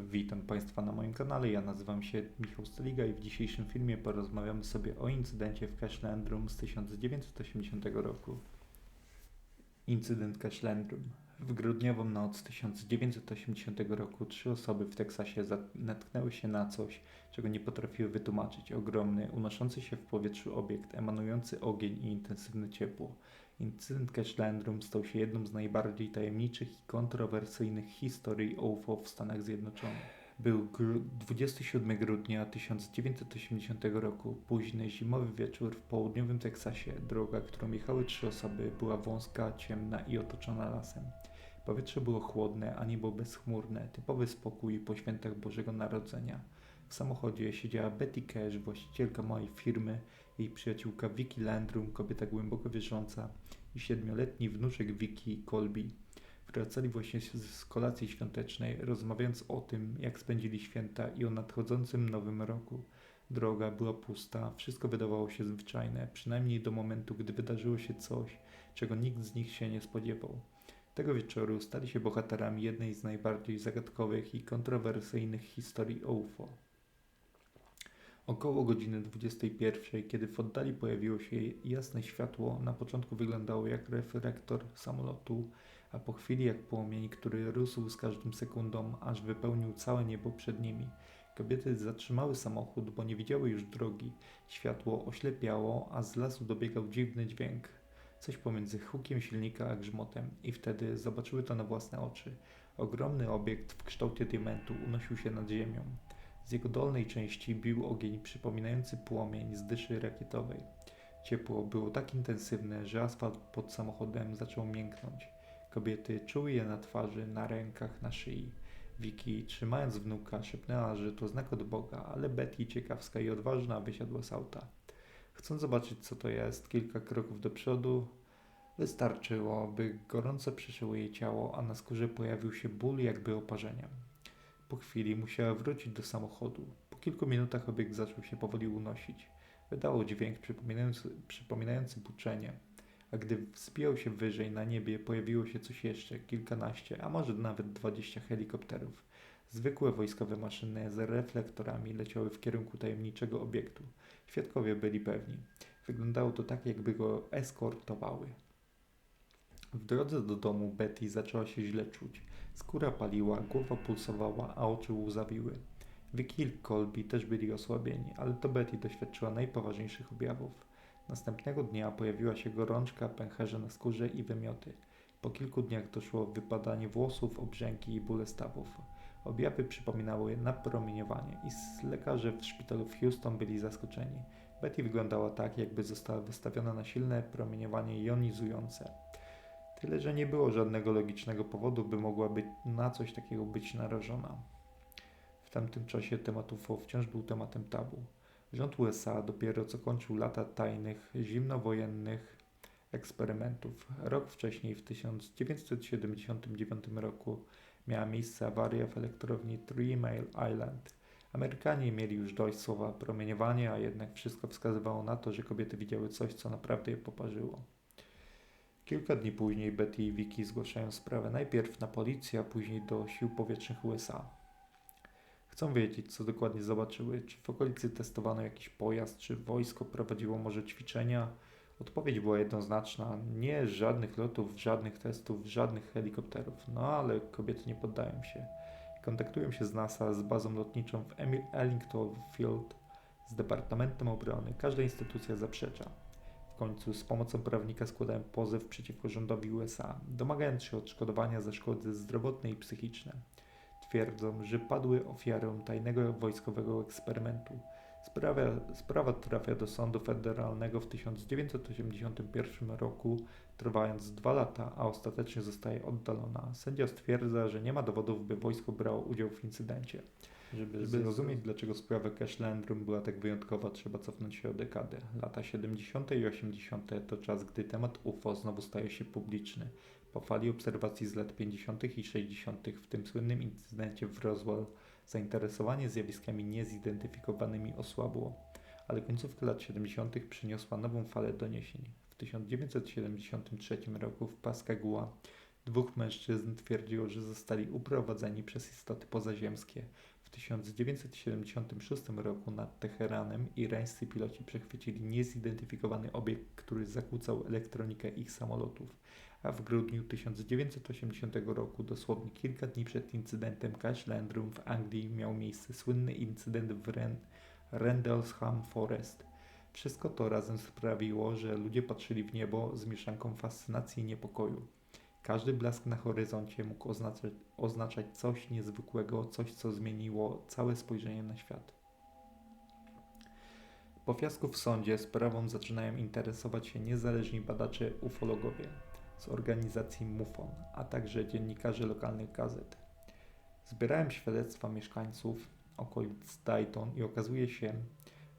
Witam Państwa na moim kanale. Ja nazywam się Michał Stoliga i w dzisiejszym filmie porozmawiamy sobie o incydencie w Cashlandrum z 1980 roku. Incydent Cashlandrum. W grudniową noc 1980 roku trzy osoby w Teksasie natknęły się na coś, czego nie potrafiły wytłumaczyć. Ogromny, unoszący się w powietrzu obiekt, emanujący ogień i intensywne ciepło. Incydent Cashlandrum stał się jedną z najbardziej tajemniczych i kontrowersyjnych historii UFO w Stanach Zjednoczonych. Był 27 grudnia 1980 roku, późny zimowy wieczór w południowym Teksasie. Droga, którą jechały trzy osoby, była wąska, ciemna i otoczona lasem. Powietrze było chłodne, a niebo bezchmurne, typowy spokój po świętach Bożego Narodzenia. W samochodzie siedziała Betty Cash, właścicielka mojej firmy, jej przyjaciółka Vicky Landrum, kobieta głęboko wierząca i siedmioletni wnuczek Vicky Colby. Wracali właśnie z kolacji świątecznej, rozmawiając o tym, jak spędzili święta i o nadchodzącym nowym roku. Droga była pusta, wszystko wydawało się zwyczajne, przynajmniej do momentu, gdy wydarzyło się coś, czego nikt z nich się nie spodziewał. Tego wieczoru stali się bohaterami jednej z najbardziej zagadkowych i kontrowersyjnych historii UFO. Około godziny 21, kiedy w oddali pojawiło się jasne światło, na początku wyglądało jak reflektor samolotu, a po chwili jak płomień, który rósł z każdą sekundą, aż wypełnił całe niebo przed nimi. Kobiety zatrzymały samochód, bo nie widziały już drogi. Światło oślepiało, a z lasu dobiegał dziwny dźwięk. Coś pomiędzy hukiem silnika a grzmotem i wtedy zobaczyły to na własne oczy. Ogromny obiekt w kształcie diamentu unosił się nad ziemią. Z jego dolnej części bił ogień przypominający płomień z dyszy rakietowej. Ciepło było tak intensywne, że asfalt pod samochodem zaczął mięknąć. Kobiety czuły je na twarzy, na rękach, na szyi. Vicky, trzymając wnuka, szepnęła, że to znak od Boga, ale Betty, ciekawska i odważna, wysiadła z auta. Chcąc zobaczyć, co to jest, kilka kroków do przodu, wystarczyło, by gorąco przeszyło jej ciało, a na skórze pojawił się ból jakby oparzenia. Po chwili musiała wrócić do samochodu. Po kilku minutach obiekt zaczął się powoli unosić. Wydało dźwięk przypominający, przypominający buczenie a gdy wzbijał się wyżej na niebie, pojawiło się coś jeszcze, kilkanaście, a może nawet dwadzieścia helikopterów. Zwykłe wojskowe maszyny z reflektorami leciały w kierunku tajemniczego obiektu. Świadkowie byli pewni. Wyglądało to tak, jakby go eskortowały. W drodze do domu Betty zaczęła się źle czuć. Skóra paliła, głowa pulsowała, a oczy łzawiły. Vicky i Colby też byli osłabieni, ale to Betty doświadczyła najpoważniejszych objawów. Następnego dnia pojawiła się gorączka, pęcherze na skórze i wymioty. Po kilku dniach doszło wypadanie włosów, obrzęki i bóle stawów. Objawy przypominały napromieniowanie i lekarze w szpitalu w Houston byli zaskoczeni. Betty wyglądała tak, jakby została wystawiona na silne promieniowanie jonizujące. Tyle, że nie było żadnego logicznego powodu, by mogła być na coś takiego być narażona. W tamtym czasie temat UFO wciąż był tematem tabu. Rząd USA dopiero co kończył lata tajnych, zimnowojennych eksperymentów. Rok wcześniej, w 1979 roku, miała miejsce awaria w elektrowni Three Mile Island. Amerykanie mieli już dość słowa promieniowanie, a jednak wszystko wskazywało na to, że kobiety widziały coś, co naprawdę je poparzyło. Kilka dni później Betty i Vicky zgłaszają sprawę najpierw na policję, a później do sił powietrznych USA. Chcą wiedzieć, co dokładnie zobaczyły, czy w okolicy testowano jakiś pojazd, czy wojsko prowadziło może ćwiczenia. Odpowiedź była jednoznaczna: nie, żadnych lotów, żadnych testów, żadnych helikopterów. No ale kobiety nie poddają się. Kontaktują się z NASA, z bazą lotniczą w Ellington Field, z Departamentem Obrony. Każda instytucja zaprzecza. W końcu z pomocą prawnika składają pozew przeciwko rządowi USA, domagając się odszkodowania za szkody zdrowotne i psychiczne twierdzą, że padły ofiarą tajnego wojskowego eksperymentu. Sprawa, sprawa trafia do sądu federalnego w 1981 roku, trwając dwa lata, a ostatecznie zostaje oddalona. Sędzia stwierdza, że nie ma dowodów, by wojsko brało udział w incydencie. Żeby, zrozumieć, dlaczego sprawa Cashlandrum była tak wyjątkowa, trzeba cofnąć się o dekadę. Lata 70. i 80. to czas, gdy temat UFO znowu staje się publiczny. Po fali obserwacji z lat 50. i 60., w tym słynnym incydencie w Roswell, zainteresowanie zjawiskami niezidentyfikowanymi osłabło, ale końcówka lat 70. przyniosła nową falę doniesień. W 1973 roku w Pascagoula Dwóch mężczyzn twierdziło, że zostali uprowadzeni przez istoty pozaziemskie. W 1976 roku nad Teheranem irańscy piloci przechwycili niezidentyfikowany obiekt, który zakłócał elektronikę ich samolotów, a w grudniu 1980 roku, dosłownie kilka dni przed incydentem Cash Landrum w Anglii, miał miejsce słynny incydent w Ren Rendlesham Forest. Wszystko to razem sprawiło, że ludzie patrzyli w niebo z mieszanką fascynacji i niepokoju. Każdy blask na horyzoncie mógł oznaczać, oznaczać coś niezwykłego, coś, co zmieniło całe spojrzenie na świat. Po fiasku w sądzie sprawą zaczynają interesować się niezależni badacze ufologowie z organizacji MUFON, a także dziennikarze lokalnych gazet. Zbierałem świadectwa mieszkańców okolic Dayton i okazuje się,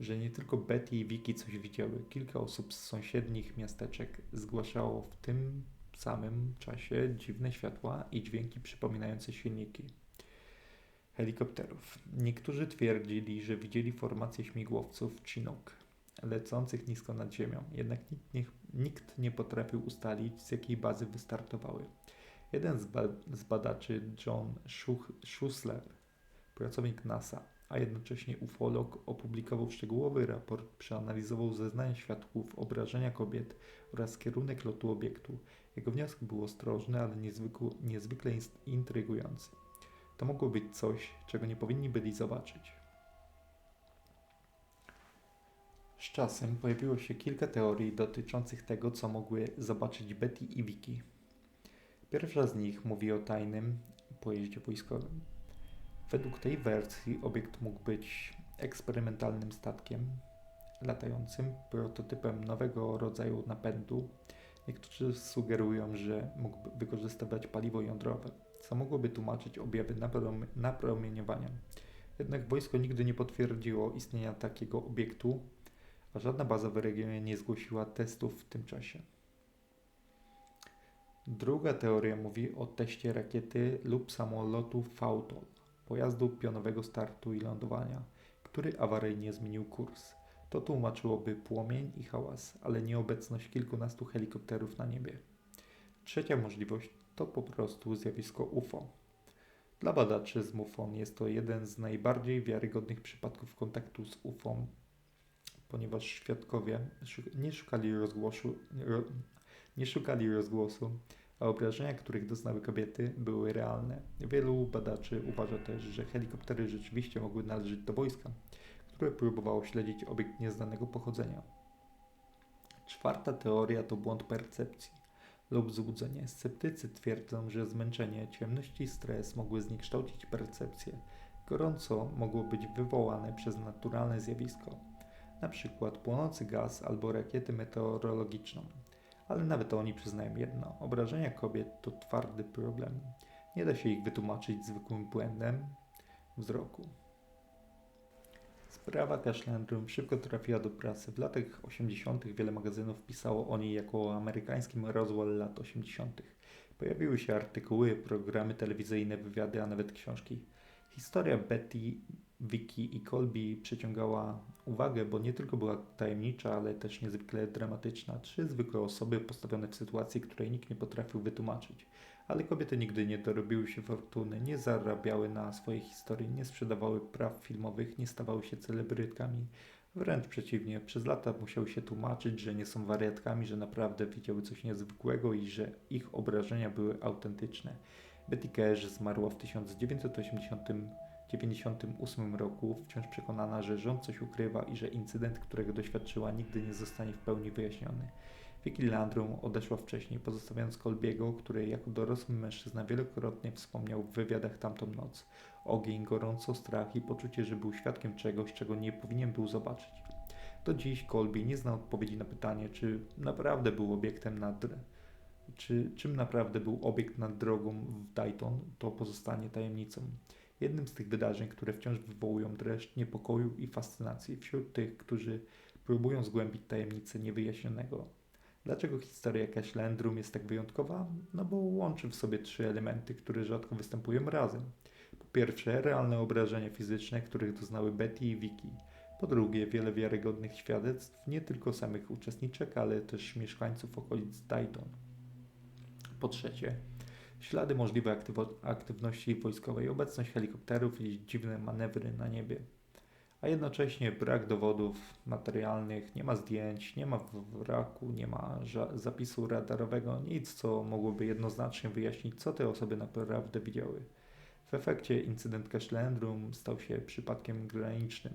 że nie tylko Betty i Vicky coś widziały. Kilka osób z sąsiednich miasteczek zgłaszało w tym samym czasie dziwne światła i dźwięki przypominające silniki helikopterów. Niektórzy twierdzili, że widzieli formację śmigłowców Chinook lecących nisko nad ziemią, jednak nikt nie, nikt nie potrafił ustalić, z jakiej bazy wystartowały. Jeden z, ba z badaczy, John Schussler, pracownik NASA, a jednocześnie ufolog, opublikował szczegółowy raport, przeanalizował zeznania świadków, obrażenia kobiet oraz kierunek lotu obiektu. Jego wniosek był ostrożny, ale niezwykle, intrygujący. To mogło być coś, czego nie powinni byli zobaczyć. Z czasem pojawiło się kilka teorii dotyczących tego, co mogły zobaczyć Betty i Vicky. Pierwsza z nich mówi o tajnym pojeździe wojskowym. Według tej wersji obiekt mógł być eksperymentalnym statkiem latającym, prototypem nowego rodzaju napędu. Niektórzy sugerują, że mógłby wykorzystywać paliwo jądrowe, co mogłoby tłumaczyć objawy napromieniowania. Jednak wojsko nigdy nie potwierdziło istnienia takiego obiektu, a żadna baza w regionie nie zgłosiła testów w tym czasie. Druga teoria mówi o teście rakiety lub samolotu Fautol, pojazdu pionowego startu i lądowania, który awaryjnie zmienił kurs. To tłumaczyłoby płomień i hałas, ale nie obecność kilkunastu helikopterów na niebie. Trzecia możliwość to po prostu zjawisko UFO. Dla badaczy z MUFON jest to jeden z najbardziej wiarygodnych przypadków kontaktu z UFO, ponieważ świadkowie nie szukali rozgłosu, nie szukali rozgłosu, a obrażenia, których doznały kobiety, były realne. Wielu badaczy uważa też, że helikoptery rzeczywiście mogły należeć do wojska, które próbowało śledzić obiekt nieznanego pochodzenia. Czwarta teoria to błąd percepcji lub złudzenie. Sceptycy twierdzą, że zmęczenie, ciemność i stres mogły zniekształcić percepcję. Gorąco mogło być wywołane przez naturalne zjawisko, np. płonący gaz albo rakietę meteorologiczną. Ale nawet oni przyznają jedno: obrażenia kobiet to twardy problem. Nie da się ich wytłumaczyć zwykłym błędem wzroku. Sprawa Cashlandrum szybko trafiła do prasy. W latach 80. wiele magazynów pisało o niej jako o amerykańskim Roswell lat 80. Pojawiły się artykuły, programy telewizyjne, wywiady, a nawet książki. Historia Betty, Vicky i Colby przyciągała uwagę, bo nie tylko była tajemnicza, ale też niezwykle dramatyczna. Trzy zwykłe osoby postawione w sytuacji, której nikt nie potrafił wytłumaczyć. Ale kobiety nigdy nie dorobiły się fortuny, nie zarabiały na swojej historii, nie sprzedawały praw filmowych, nie stawały się celebrytkami. Wręcz przeciwnie, przez lata musiały się tłumaczyć, że nie są wariatkami, że naprawdę widziały coś niezwykłego i że ich obrażenia były autentyczne. Betty Cash zmarła w 1998 roku, wciąż przekonana, że rząd coś ukrywa i że incydent, którego doświadczyła, nigdy nie zostanie w pełni wyjaśniony. Vicky Landrum odeszła wcześniej, pozostawiając Colbiego, który jako dorosły mężczyzna wielokrotnie wspomniał w wywiadach tamtą noc. Ogień, gorąco, strach i poczucie, że był świadkiem czegoś, czego nie powinien był zobaczyć. Do dziś Colby nie zna odpowiedzi na pytanie, czy naprawdę był obiektem nad... Czy, czym naprawdę był obiekt nad drogą w Dayton, to pozostanie tajemnicą. Jednym z tych wydarzeń, które wciąż wywołują dreszcz niepokoju i fascynacji wśród tych, którzy próbują zgłębić tajemnicę niewyjaśnionego Dlaczego historia jakaś Landrum jest tak wyjątkowa? No bo łączy w sobie trzy elementy, które rzadko występują razem. Po pierwsze, realne obrażenia fizyczne, których doznały Betty i Vicky. Po drugie, wiele wiarygodnych świadectw, nie tylko samych uczestniczek, ale też mieszkańców okolic Dayton. Po trzecie, ślady możliwej aktywo- aktywności wojskowej, obecność helikopterów i dziwne manewry na niebie. A jednocześnie brak dowodów materialnych, nie ma zdjęć, nie ma wraku, nie ma zapisu radarowego, nic, co mogłoby jednoznacznie wyjaśnić, co te osoby naprawdę widziały. W efekcie incydent Cashlandrum stał się przypadkiem granicznym.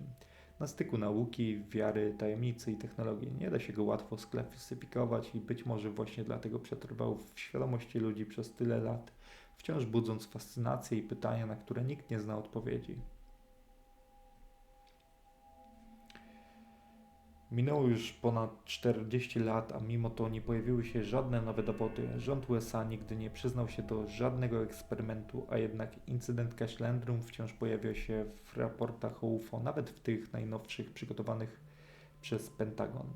Na styku nauki, wiary, tajemnicy i technologii nie da się go łatwo sklasyfikować i być może właśnie dlatego przetrwał w świadomości ludzi przez tyle lat, wciąż budząc fascynację i pytania, na które nikt nie zna odpowiedzi. Minęło już ponad 40 lat, a mimo to nie pojawiły się żadne nowe dowody. Rząd USA nigdy nie przyznał się do żadnego eksperymentu, a jednak incydent Cashlandrum wciąż pojawia się w raportach o UFO, nawet w tych najnowszych przygotowanych przez Pentagon.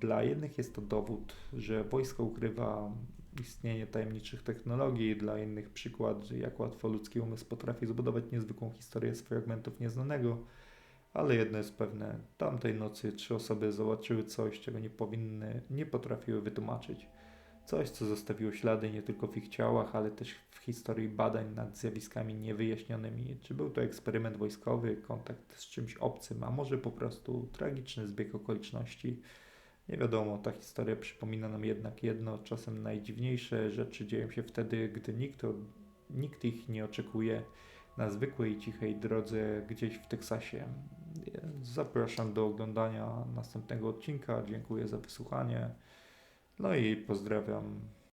Dla jednych jest to dowód, że wojsko ukrywa istnienie tajemniczych technologii, dla innych przykład, jak łatwo ludzki umysł potrafi zbudować niezwykłą historię z fragmentów nieznanego. Ale jedno jest pewne, tamtej nocy trzy osoby zobaczyły coś, czego nie powinny, nie potrafiły wytłumaczyć. Coś, co zostawiło ślady nie tylko w ich ciałach, ale też w historii badań nad zjawiskami niewyjaśnionymi. Czy był to eksperyment wojskowy, kontakt z czymś obcym, a może po prostu tragiczny zbieg okoliczności? Nie wiadomo, ta historia przypomina nam jednak jedno, czasem najdziwniejsze rzeczy dzieją się wtedy, gdy nikt, nikt ich nie oczekuje na zwykłej, cichej drodze gdzieś w Teksasie. Zapraszam do oglądania następnego odcinka. Dziękuję za wysłuchanie. No i pozdrawiam